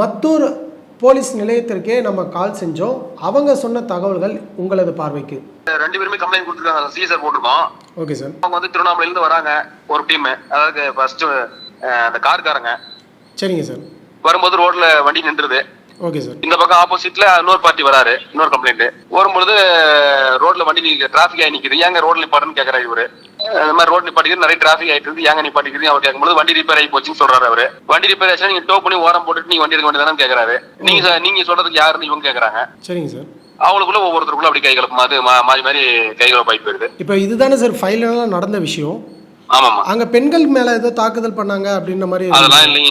Mathur police நிலையத்திற்கே நம்ம கால் செஞ்சோம். அவங்க சொன்ன தகவல்கள் உங்களது பார்வைக்கு. ரெண்டு பேருமே கம்ப்ளைண்ட் கொடுத்துருக்காங்க. சீசர் போட்டிருக்கோம் ஓகே சார் அவங்க வந்து திருவண்ணாமலையில இருந்து வராங்க. ஒரு டீம் அதாவது ஃபர்ஸ்ட் அந்த கார்காரங்க சரிங்க சார் வரும்போது ரோட்ல வண்டி நின்றுது. ஓகே சார் இந்த பக்கம் ஆப்போசிட்ல இன்னொரு பார்ட்டி வராரு. இன்னொரு கம்ப்ளைண்ட் வரும்பொழுது ரோட்ல வண்டி நிக்க டிராபிக் ஆகி நிக்குது. ஏங்க ரோட்ல நிப்பாட்டுன்னு கேக்குறாரு இவரு. இந்த மாதிரி ரோட் நிப்பாட்டிக்கிறது நிறைய டிராபிக் ஆயிட்டு இருக்கு ஏங்க நிப்பாட்டிக்கிறது அவர் கேட்கும்போது வண்டி ரிப்பேர் ஆகி போச்சுன்னு சொல்றாரு அவரு. வண்டி ரிப்பேர் ஆச்சுன்னா நீங்க டோ பண்ணி ஓரம் போட்டுட்டு நீங்க வண்டி எடுக்க வேண்டியதானு கேக்குறாரு. நீங்க நீங்க சொல்றதுக்கு யாருன்னு இவங்க கேக்குறாங்க. சரிங்க சார் அவங்களுக்குள்ள ஒவ்வொருத்தருக்குள்ள அப்படி கை கலப்பு அது மா- மாறி மாறி கை கலப்பாய் போயிருது இப்போ இதுதானே சார் ஃபைனலாக நடந்த விஷயம்? ஆமாமா அங்கே பெண்கள் மேலே ஏதோ தாக்குதல் பண்ணாங்க அப்படின்ற மாதிரி அதெல்லாம் இல்லைங்க.